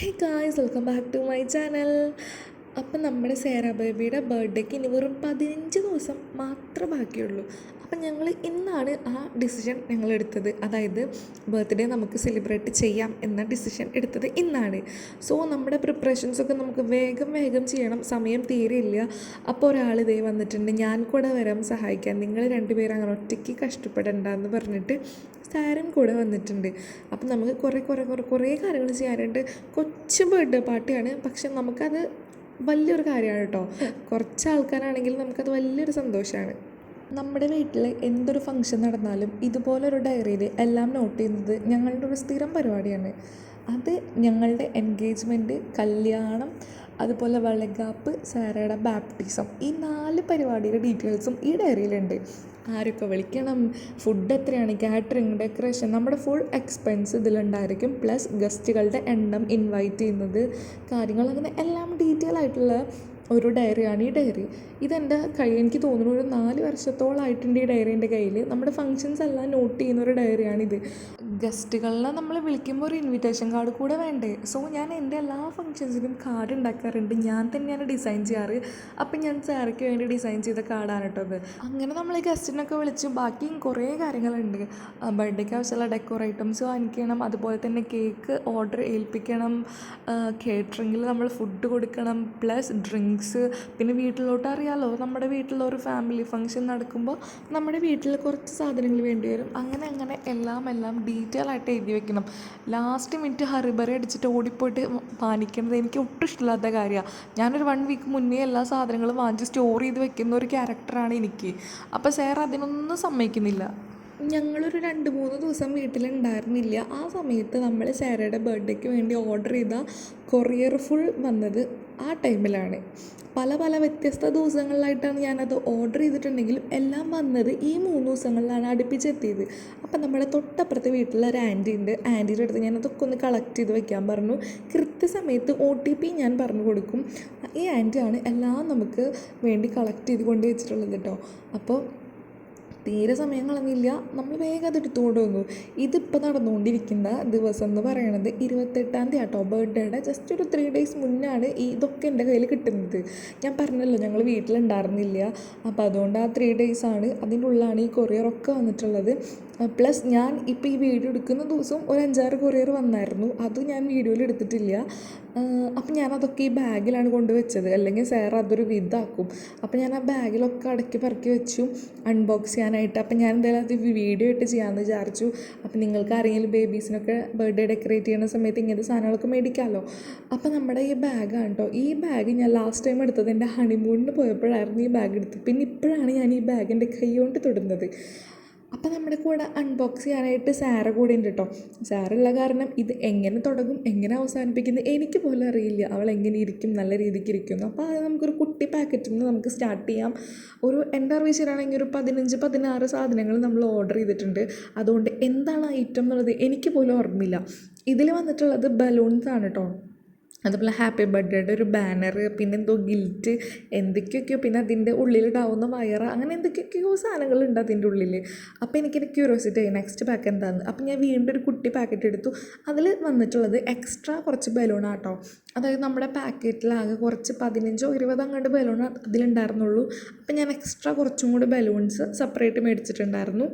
Hey guys welcome back to my channel അപ്പം നമ്മുടെ സേറ ബേബിയുടെ ബർത്ത്ഡേക്ക് ഇനി വെറും പതിനഞ്ച് ദിവസം മാത്രമേ ബാക്കിയുള്ളൂ. അപ്പം ഞങ്ങൾ ഇന്നാണ് ആ ഡിസിഷൻ ഞങ്ങൾ എടുത്തത്. അതായത് ബർത്ത്ഡേ നമുക്ക് സെലിബ്രേറ്റ് ചെയ്യാം എന്ന ഡിസിഷൻ എടുത്തത് ഇന്നാണ്. സോ നമ്മുടെ പ്രിപ്പറേഷൻസൊക്കെ നമുക്ക് വേഗം വേഗം ചെയ്യണം. സമയം തീരെയില്ല. അപ്പോൾ ഒരാൾ ഇതേ വന്നിട്ടുണ്ട്. ഞാൻ കൂടെ വരാൻ സഹായിക്കാം. നിങ്ങൾ രണ്ടുപേരും അങ്ങനെ ഒറ്റയ്ക്ക് കഷ്ടപ്പെടണ്ട എന്ന് പറഞ്ഞിട്ട് സാരൻ കൂടെ വന്നിട്ടുണ്ട്. അപ്പം നമുക്ക് കുറേ കുറേ കുറേ കുറേ കാര്യങ്ങൾ ചെയ്യാനുണ്ട്. കൊച്ചു ബർത്ത്ഡേ പാർട്ടിയാണ് പക്ഷെ നമുക്കത് വലിയൊരു കാര്യമാണ് കേട്ടോ. കുറച്ച് ആൾക്കാരാണെങ്കിൽ നമുക്കത് വലിയൊരു സന്തോഷമാണ്. നമ്മുടെ വീട്ടിൽ എന്തൊരു ഫംഗ്ഷൻ നടന്നാലും ഇതുപോലൊരു ഡയറിയിൽ എല്ലാം നോട്ട് ചെയ്യുന്നത് ഞങ്ങളുടെ ഒരു സ്ഥിരം പരിപാടിയാണ്. അത് ഞങ്ങളുടെ എൻഗേജ്മെന്റ് കല്യാണം അതുപോലെ വളകാപ്പ് സാറയുടെ ബാപ്റ്റിസം ഈ നാല് പരിപാടിയുടെ ഡീറ്റെയിൽസും ഈ ഡയറിയിലുണ്ട് ആരൊക്കെ വിളിക്കണം ഫുഡ് എത്രയാണ് കാറ്ററിംഗ് ഡെക്കറേഷൻ നമ്മുടെ ഫുൾ എക്സ്പെൻസ് ഇതിലുണ്ടായിരിക്കും. പ്ലസ് ഗസ്റ്റുകളുടെ എണ്ണം ഇൻവൈറ്റ് ചെയ്യുന്നത് കാര്യങ്ങൾ അങ്ങനെ എല്ലാം ഡീറ്റെയിൽ ആയിട്ടുള്ള ഒരു ഡയറിയാണ് ഈ ഡയറി ഇതെന്റെ കയ്യിൽ എനിക്ക് തോന്നുന്നു ഒരു നാല് വർഷത്തോളമായിട്ടുണ്ട് ഈ ഡയറി എന്റെ കയ്യിൽ. നമ്മുടെ ഫങ്ഷൻസ് എല്ലാം നോട്ട് ചെയ്യുന്ന ഒരു ഡയറിയാണിത് ഗസ്റ്റുകളെ നമ്മൾ വിളിക്കുമ്പോൾ ഒരു ഇൻവിറ്റേഷൻ കാർഡ് കൂടെ വേണ്ടേ? സോ ഞാൻ എന്റെ എല്ലാ ഫങ്ഷൻസിനും കാർഡ് ഉണ്ടാക്കാറുണ്ട്. ഞാൻ തന്നെയാണ് ഡിസൈൻ ചെയ്യാറ്. അപ്പം ഞാൻ സാറയ്ക്ക് വേണ്ടി ഡിസൈൻ ചെയ്ത കാർഡാണ് കേട്ടോ അത്. അങ്ങനെ നമ്മൾ ഗസ്റ്റിനൊക്കെ വിളിച്ച് ബാക്കിയും കുറേ കാര്യങ്ങളുണ്ട്. ബർത്ത്ഡേക്ക് ആവശ്യമുള്ള ഡെക്കോർ ഐറ്റംസ് വാങ്ങിക്കണം. അതുപോലെ തന്നെ കേക്ക് ഓർഡർ ഏൽപ്പിക്കണം. കേറ്ററിങ്ങിൽ നമ്മൾ ഫുഡ് കൊടുക്കണം. പ്ലസ് ഡ്രിങ്ക്സ് പിന്നെ വീട്ടിലോട്ട് അറിയാമല്ലോ നമ്മുടെ വീട്ടിലൊരു ഫാമിലി ഫങ്ഷൻ നടക്കുമ്പോൾ നമ്മുടെ വീട്ടിൽ കുറച്ച് സാധനങ്ങൾ വേണ്ടി വരും. അങ്ങനെ അങ്ങനെ എല്ലാം എല്ലാം ഡീറ്റെയിൽ ആയിട്ട് എഴുതി വെക്കണം. ലാസ്റ്റ് മിനിറ്റ് ഹറിബറി അടിച്ചിട്ട് ഓടിപ്പോയിട്ട് പാനിക്കുന്നത് എനിക്ക് ഒട്ടും ഇഷ്ടമില്ലാത്ത കാര്യമാണ്. ഞാനൊരു വൺ വീക്ക് മുന്നേ എല്ലാ സാധനങ്ങളും വാങ്ങിച്ച് സ്റ്റോർ ചെയ്ത് വെക്കുന്ന ഒരു ക്യാരക്ടറാണ് എനിക്ക്. അപ്പോൾ സാർ അതിനൊന്നും സമ്മതിക്കുന്നില്ല. ഞങ്ങളൊരു രണ്ട് മൂന്ന് ദിവസം വീട്ടിലുണ്ടായിരുന്നില്ല. ആ സമയത്ത് നമ്മൾ സാറയുടെ ബർത്ത്ഡേക്ക് വേണ്ടി ഓർഡർ ചെയ്ത കൊറിയർ ഫുൾ വന്നത് ആ ടൈമിലാണ്. പല പല വ്യത്യസ്ത ദിവസങ്ങളിലായിട്ടാണ് ഞാനത് ഓർഡർ ചെയ്തിട്ടുണ്ടെങ്കിലും എല്ലാം വന്നത് ഈ മൂന്ന് ദിവസങ്ങളിലാണ് അടുപ്പിച്ചെത്തിയത്. അപ്പം നമ്മുടെ തൊട്ടപ്പുറത്തെ വീട്ടിലെ ഒരു ആന്റി ഉണ്ട് ആന്റിയുടെ അടുത്ത് ഞാൻ അതൊക്കെ ഒന്ന് കളക്ട് ചെയ്ത് വെക്കാൻ പറഞ്ഞു. കൃത്യസമയത്ത് ഒ ടി പി ഞാൻ പറഞ്ഞു കൊടുക്കും. ഈ ആന്റിയാണ് എല്ലാം നമുക്ക് വേണ്ടി കളക്ട് ചെയ്ത് കൊണ്ടു വെച്ചിട്ടുള്ളത് കേട്ടോ അപ്പോൾ തീരെ സമയം കളഞ്ഞില്ല നമ്മൾ വേഗം അത് എടുത്തുകൊണ്ട് വന്നു. ഇതിപ്പോൾ നടന്നുകൊണ്ടിരിക്കുന്ന ദിവസം എന്ന് പറയണത് ഇരുപത്തെട്ടാം തീയതി ആട്ടോ. ബർത്ത്ഡേയുടെ ജസ്റ്റ് ഒരു ത്രീ ഡേയ്സ് മുന്നാണ് ഈ ഇതൊക്കെ എന്റെ കയ്യിൽ കിട്ടുന്നത്. ഞാൻ പറഞ്ഞല്ലോ ഞങ്ങൾ വീട്ടിലുണ്ടായിരുന്നില്ല. അപ്പോൾ അതുകൊണ്ട് ആ ത്രീ ഡേയ്സ് ആണ് അതിന്റെ ഉള്ളിലാണ് ഈ കൊറിയറൊക്കെ വന്നിട്ടുള്ളത്. പ്ലസ് ഞാൻ ഇപ്പോൾ ഈ വീഡിയോ എടുക്കുന്ന ദിവസം ഒരു അഞ്ചാറ് കൊറിയർ വന്നായിരുന്നു. അത് ഞാൻ വീഡിയോയിൽ എടുത്തിട്ടില്ല. അപ്പം ഞാനതൊക്കെ ഈ ബാഗിലാണ് കൊണ്ടുവച്ചത്. അല്ലെങ്കിൽ സാർ അതൊരു വിധാക്കും. അപ്പം ഞാൻ ആ ബാഗിലൊക്കെ അടക്കി പറക്കി വെച്ചു. അൺബോക്സ് ചെയ്യാനായിട്ട് അപ്പം ഞാൻ എന്തായാലും അത് വീഡിയോ ഇട്ട് ചെയ്യാമെന്ന് വിചാരിച്ചു. അപ്പം നിങ്ങൾക്ക് ആരെങ്കിലും ബേബീസിനൊക്കെ ബർത്ത്ഡേ ഡെക്കറേറ്റ് ചെയ്യുന്ന സമയത്ത് ഇങ്ങനത്തെ സാധനങ്ങളൊക്കെ മേടിക്കാമല്ലോ അപ്പം നമ്മുടെ ഈ ബാഗാണ് കേട്ടോ. ഈ ബാഗ് ഞാൻ ലാസ്റ്റ് ടൈം എടുത്തത് എന്റെ ഹണിമൂണിന് പോയപ്പോഴായിരുന്നു ഈ ബാഗ് എടുത്തത്. പിന്നെ ഇപ്പോഴാണ് ഞാൻ ഈ ബാഗ് എന്റെ കൈ കൊണ്ട് തൊടുന്നത്. അപ്പം നമ്മുടെ കൂടെ അൺബോക്സ് ചെയ്യാനായിട്ട് സാറ കൂടെ ഉണ്ട് കേട്ടോ സാറുള്ള കാരണം ഇത് എങ്ങനെ തുടങ്ങും എങ്ങനെ അവസാനിപ്പിക്കുന്നത് എനിക്ക് പോലും അറിയില്ല. അവൾ എങ്ങനെ ഇരിക്കും നല്ല രീതിക്ക് ഇരിക്കുന്നു. അപ്പോൾ അത് നമുക്കൊരു കുട്ടി പാക്കറ്റിൽ നിന്ന് നമുക്ക് സ്റ്റാർട്ട് ചെയ്യാം. ഒരു എന്റെ അറിവ് ഒരു പതിനഞ്ച് പതിനാറ് സാധനങ്ങൾ നമ്മൾ ഓർഡർ ചെയ്തിട്ടുണ്ട്. അതുകൊണ്ട് എന്താണ് ഐറ്റം എന്നുള്ളത് എനിക്ക് പോലും ഓർമ്മയില്ല. ഇതിൽ വന്നിട്ടുള്ളത് ബലൂൺസ് ആണ് കേട്ടോ അതുപോലെ ഹാപ്പി ബർത്ത്ഡേയുടെ ഒരു ബാനർ പിന്നെ എന്തോ ഗിൽറ്റ് എന്തൊക്കെയൊക്കെയോ പിന്നെ അതിന്റെ ഉള്ളിലിടാവുന്ന വയറ് അങ്ങനെ എന്തൊക്കെയൊക്കെയോ സാധനങ്ങളുണ്ട് അതിന്റെ ഉള്ളിൽ അപ്പോൾ എനിക്കൊരു ക്യൂരിയോസിറ്റി ആയി നെക്സ്റ്റ് പാക്ക് എന്താണെന്ന് അപ്പോൾ ഞാൻ വീണ്ടും ഒരു കുട്ടി പാക്കറ്റ് എടുത്തു. അതിൽ വന്നിട്ടുള്ളത് എക്സ്ട്രാ കുറച്ച് ബലൂണാട്ടോ അതായത് നമ്മുടെ പാക്കറ്റിലാകെ കുറച്ച് പതിനഞ്ചോ ഇരുപതോ അങ്ങോട്ട് ബലൂൺ അതിലുണ്ടായിരുന്നുള്ളൂ. അപ്പം ഞാൻ എക്സ്ട്രാ കുറച്ചും കൂടി ബലൂൺസ് സെപ്പറേറ്റ് മേടിച്ചിട്ടുണ്ടായിരുന്നു.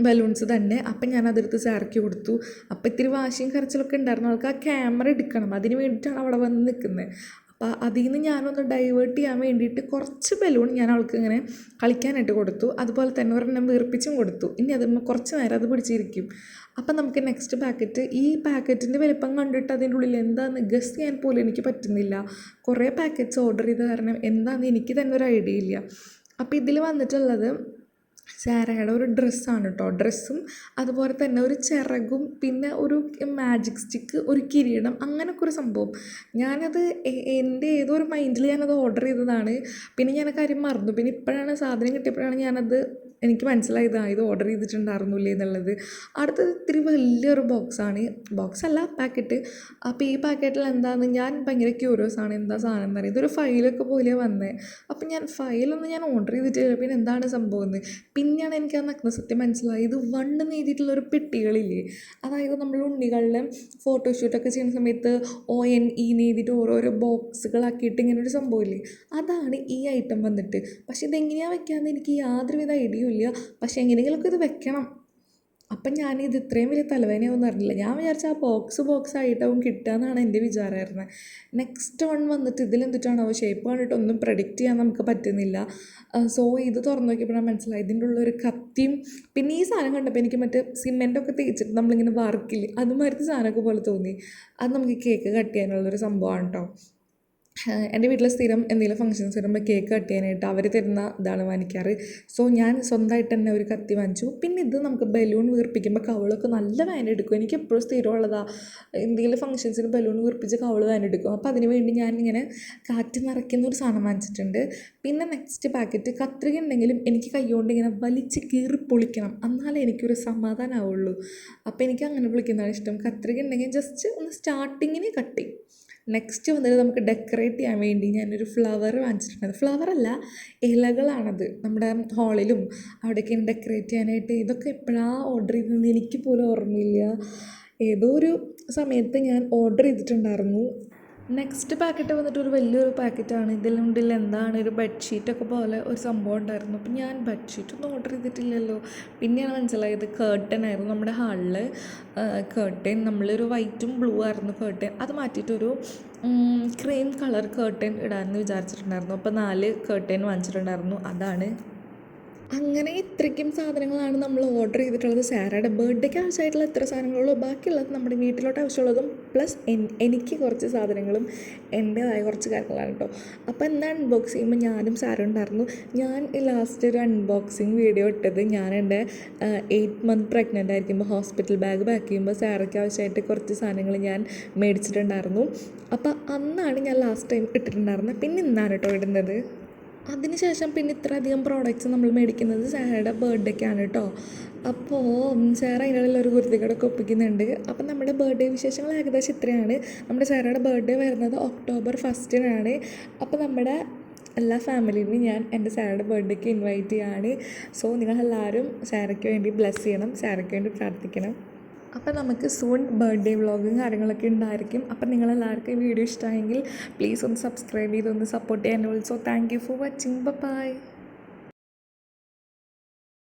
ബലൂൺസ് തന്നെ. അപ്പം ഞാൻ അതെടുത്ത് ചേർക്കി കൊടുത്തു. അപ്പം ഇത്തിരി വാശിയും കരച്ചിലൊക്കെ ഉണ്ടായിരുന്നു അവൾക്ക് ആ ക്യാമറ എടുക്കണം. അതിന് വേണ്ടിയിട്ടാണ് അവിടെ വന്ന് നിൽക്കുന്നത്. അപ്പോൾ അതിൽ നിന്ന് ഞാനൊന്ന് ഡൈവേർട്ട് ചെയ്യാൻ വേണ്ടിയിട്ട് കുറച്ച് ബലൂൺ ഞാൻ അവൾക്ക് ഇങ്ങനെ കളിക്കാനായിട്ട് കൊടുത്തു. അതുപോലെ തന്നെ ഒരെണ്ണം വീർപ്പിച്ചും കൊടുത്തു. ഇനി അത് കുറച്ച് നേരം അത് പിടിച്ചിരിക്കും. അപ്പം നമുക്ക് നെക്സ്റ്റ് പാക്കറ്റ് ഈ പാക്കറ്റിന്റെ വലിപ്പം കണ്ടിട്ട് അതിന്റെ ഉള്ളിൽ എന്താണെന്ന് ഗസ് ചെയ്യാൻ പോലും എനിക്ക് പറ്റുന്നില്ല. കുറേ പാക്കറ്റ്സ് ഓർഡർ ചെയ്ത കാരണം എന്താണെന്ന് എനിക്ക് തന്നെ ഒരു ഐഡിയ ഇല്ല. അപ്പോൾ ഇതിൽ വന്നിട്ടുള്ളത് സാരയുടെ ഒരു ഡ്രസ്സാണ് കേട്ടോ ഡ്രസ്സും അതുപോലെ തന്നെ ഒരു ചിറകും പിന്നെ ഒരു മാജിക് സ്റ്റിക്ക് ഒരു കിരീടം അങ്ങനെയൊക്കെ ഒരു സംഭവം. ഞാനത് എന്റെ ഏതോ ഒരു മൈൻഡിൽ ഞാനത് ഓർഡർ ചെയ്തതാണ്. പിന്നെ ഞാൻ കാര്യം മറന്നു. പിന്നെ ഇപ്പോഴാണ് സാധനം കിട്ടിയപ്പോഴാണ് ഞാനത് എനിക്ക് മനസ്സിലായത്. ഇത് ഓർഡർ ചെയ്തിട്ടുണ്ടായിരുന്നില്ലേ എന്നുള്ളത്. അടുത്തത് ഇത്തിരി വലിയൊരു ബോക്സാണ് ബോക്സ് അല്ല പാക്കറ്റ് അപ്പോൾ ഈ പാക്കറ്റിൽ എന്താണെന്ന് ഞാൻ ഭയങ്കര ക്യൂരിയസ് ആണ്. എന്താ സാധനം എന്ന് പറയുന്നത് ഇതൊരു ഫയലൊക്കെ പോലെ വന്നത് അപ്പോൾ ഞാൻ ഫയലൊന്നും ഞാൻ ഓർഡർ ചെയ്തിട്ടില്ല പിന്നെ എന്താണ് സംഭവം എന്ന്. പിന്നെയാണ് എനിക്ക് ആ നഗ്ന സത്യം മനസ്സിലായത്. ഇത് വണ്ണ് എഴുതിയിട്ടുള്ള ഒരു പെട്ടികളില്ലേ? അതായത് നമ്മൾ ഉണ്ണികളുടെ ഫോട്ടോഷൂട്ടൊക്കെ ചെയ്യുന്ന സമയത്ത് ഒ എൻ ഇ എഴുതിയിട്ട് ഓരോരോ ബോക്സുകളാക്കിയിട്ട് ഇങ്ങനെ ഒരു സംഭവമില്ലേ? അതാണ് ഈ ഐറ്റം വന്നിട്ട്. പക്ഷേ ഇതെങ്ങനെയാണ് വെക്കാമെന്ന് എനിക്ക് യാതൊരുവിധ ഐഡിയയും ഇല്ല. പക്ഷേ എങ്ങനെയെങ്കിലുമൊക്കെ ഇത് വെക്കണം. അപ്പം ഞാനിത് ഇത്രയും വലിയ തലവേദനയാവുമെന്ന് അറിഞ്ഞില്ല. ഞാൻ വിചാരിച്ച ആ ബോക്സ് ബോക്സ് ആയിട്ടാവും കിട്ടുക എന്നാണ് എന്റെ വിചാരമായിരുന്നത്. നെക്സ്റ്റ് വൺ വന്നിട്ട് ഇതിലെന്തിട്ടാണോ ഷേപ്പ് കണ്ടിട്ട് ഒന്നും പ്രഡിക്റ്റ് ചെയ്യാൻ നമുക്ക് പറ്റുന്നില്ല. സോ ഇത് തുറന്നു നോക്കിയപ്പോഴാണ് മനസ്സിലായി ഇതിന്റെ ഉള്ളൊരു കത്തിയും പിന്നെ ഈ സാധനം കണ്ടപ്പോൾ എനിക്ക് മറ്റേ സിമെന്റൊക്കെ തേച്ചിട്ട് നമ്മളിങ്ങനെ വറക്കില്ലേ അതുമാതിരി സാധനമൊക്കെ പോലെ തോന്നി. അത് നമുക്ക് കേക്ക് കട്ട് ചെയ്യാനുള്ളൊരു സംഭവമാണ് കേട്ടോ എന്റെ വീട്ടിൽ സ്ഥിരം എന്തെങ്കിലും ഫങ്ഷൻസ് വരുമ്പോൾ കേക്ക് കട്ട് ചെയ്യാനായിട്ട് അവർ തരുന്ന ഇതാണ് വാങ്ങിക്കാറ്. സോ ഞാൻ സ്വന്തമായിട്ട് തന്നെ ഒരു കത്തി വാങ്ങിച്ചു. പിന്നെ ഇത് നമുക്ക് ബലൂൺ വീർപ്പിക്കുമ്പോൾ കവളൊക്കെ നല്ല വേന എടുക്കും. എനിക്ക് എപ്പോഴും സ്ഥിരമുള്ളതാണ് എന്തെങ്കിലും ഫങ്ഷൻസിന് ബലൂൺ വീർപ്പിച്ച് കവൾ വാനെടുക്കും അപ്പോൾ അതിന് വേണ്ടി ഇങ്ങനെ കാറ്റ് നിറയ്ക്കുന്ന ഒരു സാധനം വാങ്ങിച്ചിട്ടുണ്ട്. പിന്നെ നെക്സ്റ്റ് പാക്കറ്റ് കത്രിക ഉണ്ടെങ്കിലും എനിക്ക് കൈകൊണ്ട് ഇങ്ങനെ വലിച്ച് കീറി പൊളിക്കണം. എന്നാലേ എനിക്കൊരു സമാധാനമാവുള്ളൂ അപ്പോൾ എനിക്ക് അങ്ങനെ പൊളിക്കുന്നതാണ് ഇഷ്ടം. കത്രിക ഉണ്ടെങ്കിൽ ജസ്റ്റ് ഒന്ന് സ്റ്റാർട്ടിങ്ങിന് കട്ട് ചെയ്യും. നെക്സ്റ്റ് വന്നിട്ട് നമുക്ക് ഡെക്കറേറ്റ് ചെയ്യാൻ വേണ്ടി ഞാനൊരു ഫ്ലവർ വാങ്ങിച്ചിട്ടുണ്ട്. ഫ്ലവർ അല്ല ഇലകളാണത്. നമ്മുടെ ഹാളിലും അവിടെയൊക്കെ ഡെക്കറേറ്റ് ചെയ്യാനായിട്ട്. ഇതൊക്കെ എപ്പോഴാണ് ഓർഡർ ചെയ്തതെന്ന് എനിക്ക് പോലും ഓർമ്മയില്ല. ഏതോ ഒരു സമയത്ത് ഞാൻ ഓർഡർ ചെയ്തിട്ടുണ്ടായിരുന്നു. നെക്സ്റ്റ് പാക്കറ്റ് വന്നിട്ട് ഒരു വലിയൊരു പാക്കറ്റാണ് ഇതിലുണ്ടിൽ എന്താണ് ഒരു ബെഡ്ഷീറ്റൊക്കെ പോലെ ഒരു സംഭവം ഉണ്ടായിരുന്നു. അപ്പം ഞാൻ ബെഡ്ഷീറ്റൊന്നും ഓർഡർ ചെയ്തിട്ടില്ലല്ലോ. പിന്നെയാണ് മനസ്സിലായത് കേർട്ടൻ ആയിരുന്നു നമ്മുടെ ഹാളിൽ കേർട്ടൻ നമ്മളൊരു വൈറ്റും ബ്ലൂ ആയിരുന്നു കേർട്ടൻ അത് മാറ്റിയിട്ടൊരു ക്രീം കളർ കേർട്ടൻ ഇടാമെന്ന് വിചാരിച്ചിട്ടുണ്ടായിരുന്നു. അപ്പോൾ നാല് കേർട്ടൻ വാങ്ങിച്ചിട്ടുണ്ടായിരുന്നു. അതാണ് അങ്ങനെ ഇത്രയ്ക്കും സാധനങ്ങളാണ് നമ്മൾ ഓർഡർ ചെയ്തിട്ടുള്ളത്. സാറയുടെ ബർത്ത്ഡേക്ക് ആവശ്യമായിട്ടുള്ള എത്ര സാധനങ്ങളുള്ളൂ ബാക്കിയുള്ളത് നമ്മുടെ വീട്ടിലോട്ട് ആവശ്യമുള്ളതും പ്ലസ് എനിക്ക് കുറച്ച് സാധനങ്ങളും എന്റേതായ കുറച്ച് കാര്യങ്ങളാണ് കേട്ടോ. അപ്പോൾ എന്താ അൺബോക്സ് ചെയ്യുമ്പോൾ ഞാനും സാറും ഉണ്ടായിരുന്നു. ഞാൻ ലാസ്റ്റ് ഒരു അൺബോക്സിങ് വീഡിയോ ഇട്ടത്. ഞാൻ എന്റെ എയ്റ്റ് മന്ത് പ്രഗ്നന്റ് ആയിരിക്കുമ്പോൾ ഹോസ്പിറ്റൽ ബാഗ് പാക്ക് ചെയ്യുമ്പോൾ സാറയ്ക്ക് ആവശ്യമായിട്ട് കുറച്ച് സാധനങ്ങൾ ഞാൻ മേടിച്ചിട്ടുണ്ടായിരുന്നു. അപ്പോൾ അന്നാണ് ഞാൻ ലാസ്റ്റ് ടൈം ഇട്ടിട്ടുണ്ടായിരുന്നത് പിന്നെ ഇന്നാണ് കേട്ടോ ഇടുന്നത്. അതിനുശേഷം പിന്നെ ഇത്രയധികം പ്രോഡക്റ്റ്സ് നമ്മൾ മേടിക്കുന്നത് സാറയുടെ ബർത്ത്ഡേക്കാണ് കേട്ടോ അപ്പോൾ സാർ അതിനിടയിൽ ഒരു കുരുതികടൊക്കെ ഒപ്പിക്കുന്നുണ്ട്. അപ്പം നമ്മുടെ ബർത്ത്ഡേ വിശേഷങ്ങൾ ഏകദേശം ഇത്രയാണ്. നമ്മുടെ സാറയുടെ ബർത്ത്ഡേ വരുന്നത് ഒക്ടോബർ ഫസ്റ്റിനാണ് അപ്പോൾ നമ്മുടെ എല്ലാ ഫാമിലിയിലും ഞാൻ എന്റെ സാറയുടെ ബർത്ത്ഡേക്ക് ഇൻവൈറ്റ് ചെയ്യാണ്. സോ നിങ്ങളെല്ലാവരും സാറയ്ക്ക് വേണ്ടി ബ്ലെസ് ചെയ്യണം സാറയ്ക്ക് വേണ്ടി പ്രാർത്ഥിക്കണം. അപ്പോൾ നമുക്ക് സൂൺ ബർത്ത്ഡേ വ്ളോഗും കാര്യങ്ങളൊക്കെ ഉണ്ടായിരിക്കും. അപ്പം നിങ്ങളെല്ലാവർക്കും ഈ വീഡിയോ ഇഷ്ടമായെങ്കിൽ പ്ലീസ് ഒന്ന് സബ്സ്ക്രൈബ് ചെയ്തൊന്ന് സപ്പോർട്ട് ചെയ്യാൻ. Also thank you for watching bye